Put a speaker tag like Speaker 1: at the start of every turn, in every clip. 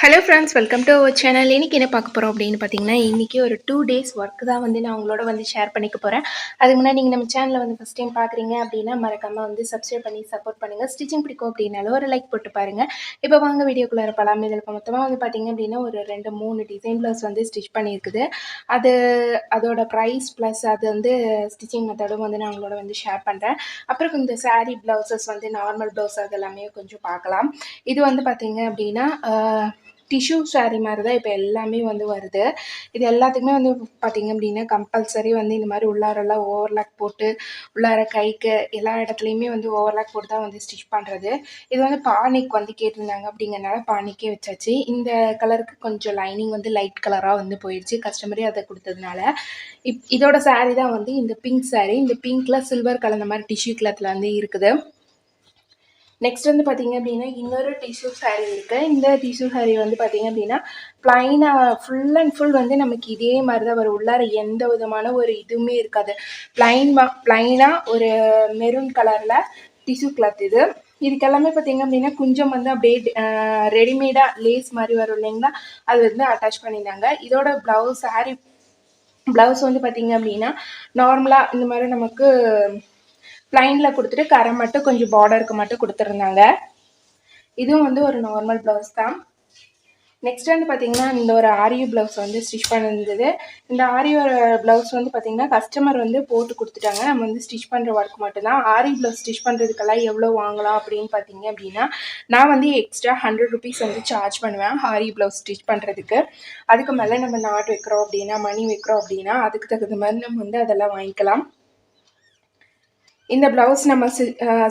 Speaker 1: Hello friends welcome to our channel இன்றைக்கி என்ன பார்க்க போகிறோம் அப்படின்னு பார்த்தீங்கன்னா இன்றைக்கி ஒரு டூ டேஸ் ஒர்க் தான் வந்து நான் உங்களோட வந்து ஷேர் பண்ணிக்க போகிறேன் அதுக்கு முன்னாடி நீங்கள் நம்ம சேனலில் வந்து ஃபஸ்ட் டைம் பார்க்குறீங்க அப்படின்னா மறக்காமல் வந்து சப்ஸ்கிரைப் பண்ணி சப்போர்ட் பண்ணுங்கள் ஸ்டிச்சிங் பிடிக்கும் அப்படின்னாலும் ஒரு லைக் போட்டு பாருங்கள் இப்போ வாங்க வீடியோக்குள்ளே இருப்பலாம் இதில் இப்போ மொத்தமாக வந்து பார்த்தீங்க அப்படின்னா ஒரு ரெண்டு மூணு டிசைன் ப்ளவுஸ் வந்து ஸ்டிச் பண்ணியிருக்குது. அது அதோட ப்ரைஸ் ப்ளஸ் அது வந்து ஸ்டிச்சிங் மெத்தடும் வந்து நான் உங்களோட வந்து ஷேர் பண்ணுறேன் அப்புறம் இந்த சாரீ ப்ளவுசஸ் வந்து நார்மல் ப்ளவுஸ் அது எல்லாமே கொஞ்சம் பார்க்கலாம். இது வந்து பார்த்தீங்க அப்படின்னா டிஷ்யூ saree மாதிரி தான் இப்போ எல்லாமே வந்து வருது. இது எல்லாத்துக்குமே வந்து பார்த்திங்க அப்படின்னா கம்பல்சரி வந்து இந்த மாதிரி உள்ளாரெல்லாம் ஓவர்லாக் போட்டு உள்ளார கைக்கு எல்லா இடத்துலையுமே வந்து ஓவர்லாக் போட்டு தான் வந்து ஸ்டிச் பண்ணுறது இது வந்து பானிக் வந்து கேட்டிருந்தாங்க அப்படிங்கிறனால பானிக்கே வச்சாச்சு. இந்த கலருக்கு கொஞ்சம் லைனிங் வந்து லைட் கலராக வந்து போயிடுச்சு. கஸ்டமரே அதை கொடுத்ததுனால. இப் இதோட saree தான் வந்து இந்த பிங்க் saree. இந்த பிங்க்கில் சில்வர் கலந்த மாதிரி டிஷ்யூ கிளாத்தில் வந்து இருக்குது. நெக்ஸ்ட் வந்து பார்த்தீங்க அப்படின்னா இன்னொரு டிஷ்யூ saree இருக்குது இந்த டிஷ்யூ saree வந்து பார்த்தீங்க அப்படின்னா ப்ளைனாக ஃபுல் அண்ட் ஃபுல் வந்து நமக்கு இதே மாதிரி தான் வரும். உள்ளார எந்த விதமான ஒரு இதுவுமே இருக்காது. ப்ளைன் ப்ளைனாக ஒரு மெரூன் கலரில் டிஷ்யூ கிளாத் இது. இதுக்கு எல்லாமே பார்த்தீங்க அப்படின்னா குஞ்சம் வந்து அப்படியே ரெடிமேடாக லேஸ் மாதிரி வரும் இல்லைங்களா? அது வந்து அட்டாச் பண்ணியிருந்தாங்க. இதோட ப்ளவுஸ் saree ப்ளவுஸ் வந்து பார்த்தீங்க அப்படின்னா நார்மலாக இந்த மாதிரி நமக்கு ப்ளைனில் கொடுத்துட்டு கரை மட்டும் கொஞ்சம் பார்டருக்கு மட்டும் கொடுத்துருந்தாங்க. இதுவும் வந்து ஒரு நார்மல் ப்ளவுஸ் தான். நெக்ஸ்ட் வந்து பார்த்திங்கன்னா இந்த ஒரு ஆரியோ ப்ளவுஸ் வந்து ஸ்டிச் பண்ணியிருந்தது இந்த ஆரியோ ப்ளவுஸ் வந்து பார்த்திங்கன்னா கஸ்டமர் வந்து போட்டு கொடுத்துட்டாங்க. நம்ம வந்து ஸ்டிச் பண்ணுற ஒர்க் மட்டும்தான். ஆரி ப்ளவுஸ் ஸ்டிச் பண்ணுறதுக்கெல்லாம் எவ்வளோ வாங்கலாம் அப்படின்னு பார்த்தீங்க அப்படின்னா நான் வந்து எக்ஸ்ட்ரா ஹண்ட்ரட் ருபீஸ் வந்து சார்ஜ் பண்ணுவேன் ஆரி ப்ளவுஸ் ஸ்டிச் பண்ணுறதுக்கு அதுக்கு மேலே நம்ம நாட் வைக்கிறோம் அப்படின்னா மணி வைக்கிறோம் அப்படின்னா அதுக்கு தகுந்த மாதிரி நம்ம வந்து அதெல்லாம் வாங்கிக்கலாம். இந்த ப்ளவுஸ் நம்ம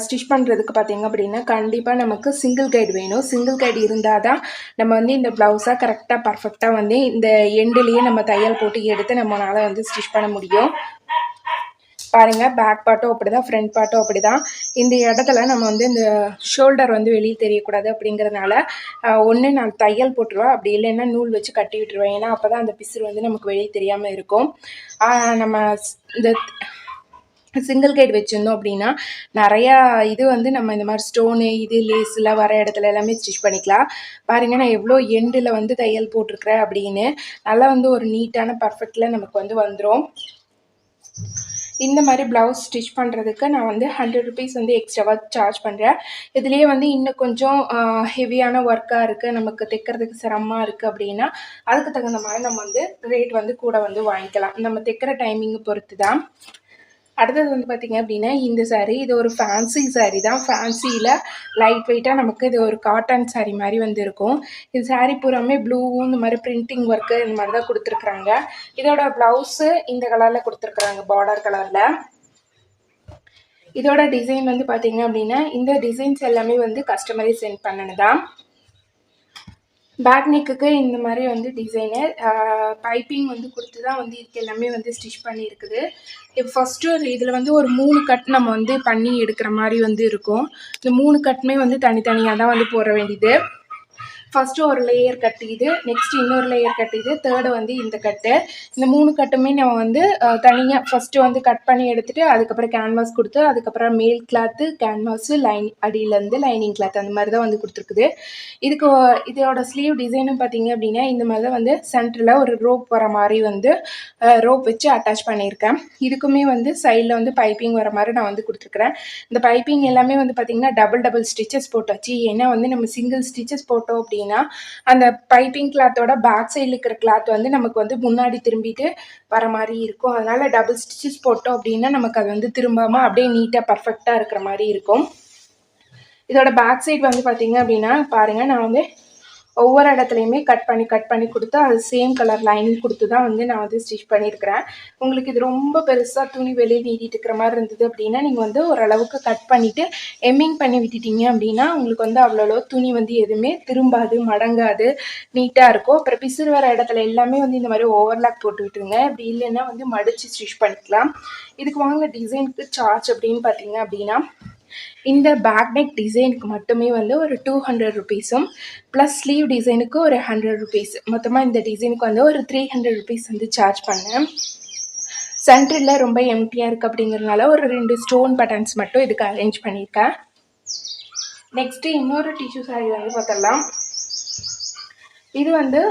Speaker 1: ஸ்டிச் பண்ணுறதுக்கு பார்த்தீங்க அப்படின்னா கண்டிப்பாக நமக்கு சிங்கிள் கைடு வேணும். சிங்கிள் கைடு இருந்தால் தான் நம்ம வந்து இந்த ப்ளவுஸாக கரெக்டாக பர்ஃபெக்டாக வந்து இந்த எண்டுலேயே நம்ம தையல் போட்டு எடுத்து நம்மளால் வந்து ஸ்டிச் பண்ண முடியும். பாருங்கள் பேக் பார்ட்டும் அப்படி தான் ஃப்ரண்ட் பார்ட்டும் அப்படி தான் இந்த இடத்துல நம்ம வந்து இந்த ஷோல்டர் வந்து வெளியே தெரியக்கூடாது அப்படிங்கிறதுனால ஒன்று நான் தையல் போட்டுருவேன் அப்படி இல்லைன்னா நூல் வச்சு கட்டி விட்டுருவேன். ஏன்னா அப்போ தான் அந்த பிசுறு வந்து நமக்கு வெளியே தெரியாமல் இருக்கும். நம்ம இந்த சிங்கிள் கைட் வச்சுருந்தோம் அப்படின்னா நிறையா இது வந்து நம்ம இந்த மாதிரி ஸ்டோனு இது லேஸில் வர இடத்துல எல்லாமே ஸ்டிச் பண்ணிக்கலாம். பாருங்கள் நான் எவ்வளோ எண்டில் வந்து தையல் போட்டிருக்கிறேன் அப்படின்னு. நல்லா வந்து ஒரு நீட்டான பர்ஃபெக்டில் நமக்கு வந்து வந்துடும் இந்த மாதிரி ப்ளவுஸ் ஸ்டிச் பண்ணுறதுக்கு நான் வந்து ஹண்ட்ரட் ருபீஸ் வந்து எக்ஸ்ட்ராவாக சார்ஜ் பண்ணுறேன் இதுலேயே வந்து இன்னும் கொஞ்சம் ஹெவியான ஒர்க்காக இருக்குது நமக்கு தைக்கிறதுக்கு சிரமமாக இருக்குது அப்படின்னா அதுக்கு தகுந்த மாதிரி நம்ம வந்து ரேட் வந்து கூட வந்து வாங்கிக்கலாம். நம்ம தைக்கிற டைமிங்கை பொறுத்து தான் அடுத்தது வந்து பார்த்திங்க அப்படின்னா இந்த சாரீ இது ஒரு ஃபேன்சி சாரீ தான். ஃபேன்சியில் லைட் வெயிட்டாக நமக்கு இது ஒரு காட்டன் சாரீ மாதிரி வந்து இருக்கும் இது saree பூராமே ப்ளூவும் இந்த மாதிரி பிரிண்டிங் ஒர்க்கு இந்த மாதிரி தான் கொடுத்துருக்குறாங்க. இதோட ப்ளவுஸு இந்த கலரில் கொடுத்துருக்குறாங்க பார்டர் கலரில் இதோட டிசைன் வந்து பார்த்தீங்க அப்படின்னா இந்த டிசைன்ஸ் எல்லாமே வந்து கஸ்டமரை சென்ட் பண்ணனதான் பேக் நெக்குக்கு இந்த மாதிரி வந்து டிசைனு பைப்பிங் வந்து கொடுத்து தான் வந்து இதுக்கு எல்லாமே வந்து ஸ்டிச் பண்ணியிருக்குது. இப்போ ஃபஸ்ட்டு ஒரு இதில் வந்து ஒரு மூணு கட் நம்ம வந்து பண்ணி எடுக்கிற மாதிரி வந்து இருக்கும். இந்த மூணு கட்டுமே வந்து தனித்தனியாக தான் வந்து போட வேண்டியது. ஃபஸ்ட்டு ஒரு லேயர் கட்டிது நெக்ஸ்ட் இன்னொரு லேயர் கட்டிது தேர்டு வந்து இந்த கட்டு. இந்த மூணு கட்டுமே நம்ம வந்து தனியாக ஃபஸ்ட்டு வந்து கட் பண்ணி எடுத்துகிட்டு அதுக்கப்புறம் கேன்வாஸ் கொடுத்து அதுக்கப்புறம் மேல் கிளாத்து கேன்வாஸு லைன் அடியிலேருந்து லைனிங் கிளாத் அந்த மாதிரி தான் வந்து கொடுத்துருக்குது. இதுக்கு இதோட ஸ்லீவ் டிசைனும் பார்த்தீங்க அப்படின்னா இந்த மாதிரி தான் வந்து சென்டரில் ஒரு ரோப் வர மாதிரி வந்து ரோப் வச்சு அட்டாச் பண்ணியிருக்கேன். இதுக்குமே வந்து சைடில் வந்து பைப்பிங் வர மாதிரி நான் வந்து கொடுத்துருக்குறேன். இந்த பைப்பிங் எல்லாமே வந்து பார்த்திங்கன்னா டபுள் டபுள் ஸ்டிச்சஸ் போட்டாச்சு. ஏன்னா வந்து நம்ம சிங்கிள் ஸ்டிச்சஸ் போட்டோம் அப்படின்னா அப்படின்னா அந்த பைப்பிங் கிளாத்தோட பேக் சைடில் இருக்கிற கிளாத் வந்து நமக்கு வந்து முன்னாடி திரும்பிட்டு வர மாதிரி இருக்கும். அதனால் டபுள் ஸ்டிச்சஸ் போட்டோம் அப்படின்னா நமக்கு அது வந்து திரும்பாமல் அப்படியே நீட்டாக பர்ஃபெக்டாக இருக்கிற மாதிரி இருக்கும். இதோட பேக் சைடு வந்து பார்த்தீங்க அப்படின்னா பாருங்கள் நான் வந்து ஒவ்வொரு இடத்துலையுமே கட் பண்ணி கட் பண்ணி கொடுத்து அது சேம் கலர் லைனிங் கொடுத்து தான் வந்து நான் வந்து ஸ்டிச் பண்ணியிருக்கிறேன். உங்களுக்கு இது ரொம்ப பெருசாக துணி வெளியே நீட்டிட்டு இருக்கிற மாதிரி இருந்தது அப்படின்னா நீங்கள் வந்து ஓரளவுக்கு கட் பண்ணிவிட்டு எம்மிங் பண்ணி விட்டுட்டீங்க அப்படின்னா உங்களுக்கு வந்து அவ்வளோ துணி வந்து எதுவுமே திரும்பாது மடங்காது நீட்டாக இருக்கும். அப்புறம் பிசுறு வர இடத்துல எல்லாமே வந்து இந்த மாதிரி ஓவர்லாக் போட்டு விட்டுருங்க. அப்படி இல்லைன்னா வந்து மடித்து ஸ்டிச் பண்ணிக்கலாம். இதுக்கு வாங்க டிசைனுக்கு சார்ஜ் அப்படின்னு பார்த்தீங்க அப்படின்னா இந்த பேக் நெக் டிசைனுக்கு மட்டுமே வந்து ஒரு டூ ஹண்ட்ரட் ருபீஸும் ப்ளஸ் ஸ்லீவ் டிசைனுக்கு ஒரு ஹண்ட்ரட் ருபீஸ் மொத்தமாக இந்த டிசைனுக்கு வந்து ஒரு த்ரீ ஹண்ட்ரட் ருபீஸ் வந்து சார்ஜ் பண்ணேன். சென்டரில் ரொம்ப எம்டியாக இருக்குது அப்படிங்கிறதுனால ஒரு ரெண்டு ஸ்டோன் பட்டன்ஸ் மட்டும் இதுக்கு அரேஞ்ச் பண்ணியிருக்கேன். நெக்ஸ்ட்டு இன்னொரு டிஷ்யூ சாரி வந்து பார்த்துடலாம் இது வந்து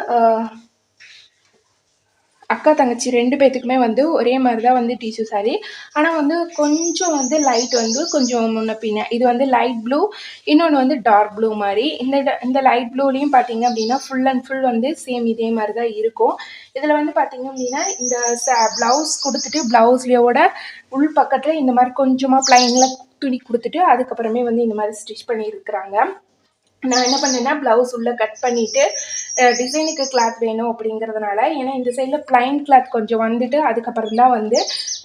Speaker 1: அக்கா தங்கச்சி ரெண்டு பேத்துக்குமே வந்து ஒரே மாதிரி தான் வந்து டிஷ்யூ சாரி ஆனால் வந்து கொஞ்சம் வந்து லைட் வந்து கொஞ்சம் முன்ன பின்ன. இது வந்து லைட் ப்ளூ இன்னொன்று வந்து டார்க் ப்ளூ மாதிரி. இந்த இந்த லைட் ப்ளூலேயும் பார்த்தீங்க அப்படின்னா ஃபுல் அண்ட் ஃபுல் வந்து சேம் இதே மாதிரி தான் இருக்கும். இதில் வந்து பார்த்தீங்க அப்படின்னா இந்த ப்ளவுஸ் கொடுத்துட்டு ப்ளவுஸ்லையோட உள் பக்கத்தில் இந்த மாதிரி கொஞ்சமாக ப்ளைனில் துணி கொடுத்துட்டு அதுக்கப்புறமே வந்து இந்த மாதிரி ஸ்டிச் பண்ணியிருக்கிறாங்க. நான் என்ன பண்ணேன்னா ப்ளவுஸ் உள்ளே கட் பண்ணிவிட்டு டிசைனுக்கு கிளாத் வேணும் அப்படிங்கிறதுனால ஏன்னா இந்த சைடில் பிளைன் கிளாத் கொஞ்சம் வந்துட்டு அதுக்கப்புறம் தான் வந்து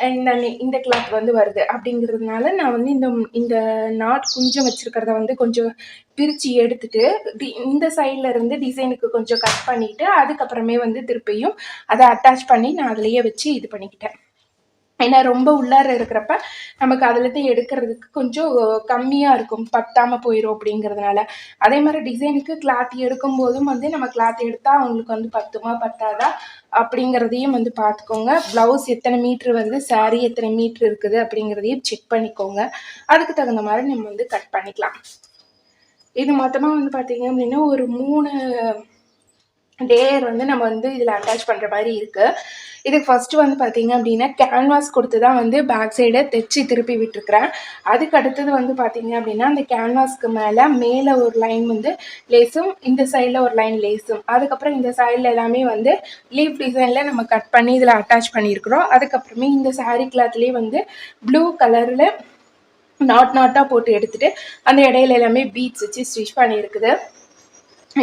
Speaker 1: இந்த இந்த கிளாத் வந்து வருது. அப்படிங்கிறதுனால நான் வந்து இந்த இந்த நாட் குஞ்சம் வச்சுருக்கிறத வந்து கொஞ்சம் பிரித்து எடுத்துட்டு டி- இந்த சைடில் இருந்து டிசைனுக்கு கொஞ்சம் கட் பண்ணிவிட்டு அதுக்கப்புறமே வந்து திருப்பியும் அதை அட்டாச் பண்ணி நான் அதுலேயே வச்சு இது பண்ணிக்கிட்டேன். ஏன்னா ரொம்ப உள்ளார இருக்கிறப்ப நமக்கு அதுலேருந்து எடுக்கிறதுக்கு கொஞ்சம் கம்மியாக இருக்கும். பத்தாமல் போயிடும் அப்படிங்கிறதுனால. அதே மாதிரி டிசைனுக்கு கிளாத் எடுக்கும் போதும் வந்து நம்ம கிளாத் எடுத்தால் அவங்களுக்கு வந்து பத்துமா பத்தாதா அப்படிங்கிறதையும் வந்து பார்த்துக்கோங்க. ப்ளவுஸ் எத்தனை மீட்ரு வருது saree எத்தனை மீட்ரு இருக்குது அப்படிங்கிறதையும் செக் பண்ணிக்கோங்க. அதுக்கு தகுந்த மாதிரி நம்ம வந்து கட் பண்ணிக்கலாம். இது மொத்தமாக வந்து பார்த்தீங்க அப்படின்னா ஒரு மூணு லேயர் வந்து நம்ம வந்து இதில் அட்டாச் பண்ணுற மாதிரி இருக்குது இதுக்கு ஃபஸ்ட்டு வந்து பார்த்தீங்க அப்படின்னா கேன்வாஸ் கொடுத்து தான் வந்து பேக் சைடை தைச்சி திருப்பி விட்டுருக்குறேன். அதுக்கு அடுத்தது வந்து பார்த்தீங்க அப்படின்னா அந்த கேன்வாஸ்க்கு மேலே மேலே ஒரு லைன் வந்து லேஸும் இந்த சைடில் ஒரு லைன் லேஸும் அதுக்கப்புறம் இந்த சைடில் எல்லாமே வந்து லீஃப் டிசைனில் நம்ம கட் பண்ணி இதில் அட்டாச் பண்ணியிருக்கிறோம். அதுக்கப்புறமே இந்த சாரீ கிளாத்லேயே வந்து ப்ளூ கலரில் நாட் நாட்டாக போட்டு எடுத்துகிட்டு அந்த இடையில எல்லாமே பீட்ஸ் வச்சு ஸ்டிச் பண்ணியிருக்குது.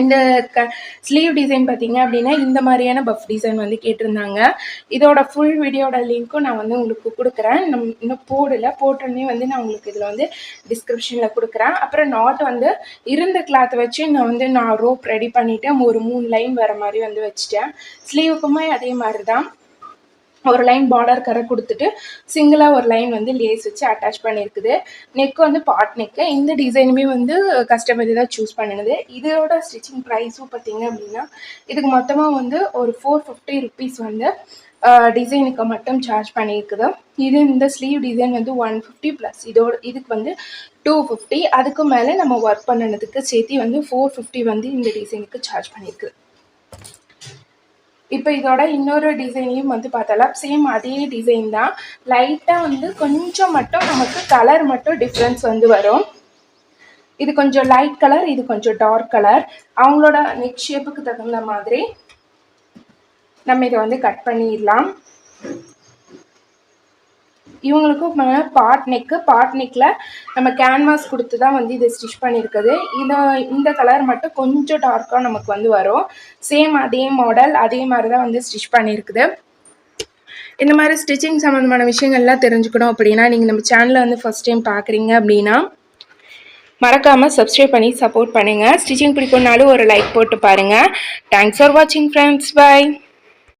Speaker 1: இந்த க ஸ்லீவ் டிசைன் பார்த்தீங்க அப்படின்னா இந்த மாதிரியான பஃப் டிசைன் வந்து கேட்டிருந்தாங்க. இதோட ஃபுல் வீடியோட லிங்க்கும் நான் வந்து உங்களுக்கு கொடுக்குறேன். நம் இன்னும் போடலை. போட்டோன்னே வந்து நான் உங்களுக்கு இதில் வந்து டிஸ்கிரிப்ஷனில் கொடுக்குறேன். அப்புறம் நாட் வந்து இருந்த கிளாத்தை வச்சு நான் வந்து நான் ரோப் ரெடி பண்ணிவிட்டு ஒரு மூணு லைன் வர மாதிரி வந்து வச்சுட்டேன். ஸ்லீவுக்குமே அதே மாதிரி தான் ஒரு லைன் பார்டர் கரை கொடுத்துட்டு சிங்கிளாக ஒரு லைன் வந்து லேஸ் வச்சு அட்டாச் பண்ணியிருக்குது. நெக் வந்து பாட் நெக்கு இந்த டிசைனுமே வந்து கஸ்டமர் தான் சூஸ் பண்ணினது. இதோட ஸ்டிச்சிங் ப்ரைஸும் பார்த்தீங்க அப்படின்னா இதுக்கு மொத்தமாக வந்து ஒரு ஃபோர் ஃபிஃப்டி ருபீஸ் வந்து டிசைனுக்கு மட்டும் சார்ஜ் பண்ணியிருக்குது. இது இந்த ஸ்லீவ் டிசைன் வந்து ஒன் ஃபிஃப்டி ப்ளஸ் இதோட இதுக்கு வந்து டூ ஃபிஃப்டி அதுக்கு மேலே நம்ம ஒர்க் பண்ணினதுக்கு சேர்த்து வந்து ஃபோர் ஃபிஃப்டி வந்து இந்த டிசைனுக்கு சார்ஜ் பண்ணியிருக்குது இப்போ இதோட இன்னொரு டிசைனையும் வந்து பார்த்தாலாம் சேம் அதே டிசைன் தான். லைட்டாக வந்து கொஞ்சம் மட்டும் நமக்கு கலர் மட்டும் டிஃப்ரென்ஸ் வந்து வரும். இது கொஞ்சம் லைட் கலர் இது கொஞ்சம் டார்க் கலர் அவங்களோட நெக் ஷேப்புக்கு தகுந்த மாதிரி நம்ம இதை வந்து கட் பண்ணிடலாம். இவங்களுக்கும் பார்ட் நெக்கு பார்ட் நெக்கில் நம்ம கேன்வாஸ் கொடுத்து தான் வந்து இதை ஸ்டிச் பண்ணியிருக்குது. இதை இந்த கலர் மட்டும் கொஞ்சம் டார்க்காக நமக்கு வந்து வரும். சேம் அதே மாடல் அதே மாதிரி தான் வந்து ஸ்டிச் பண்ணியிருக்குது. இந்த மாதிரி ஸ்டிச்சிங் சம்மந்தமான விஷயங்கள்லாம் தெரிஞ்சுக்கணும் அப்படின்னா நீங்கள் நம்ம சேனலை வந்து ஃபஸ்ட் டைம் பார்க்குறீங்க அப்படின்னா மறக்காமல் சப்ஸ்கிரைப் பண்ணி சப்போர்ட் பண்ணுங்கள் ஸ்டிச்சிங் பிடிக்கும்னாலும் ஒரு லைக் போட்டு பாருங்கள் தேங்க்ஸ் ஃபார் வாட்சிங் ஃப்ரெண்ட்ஸ் பை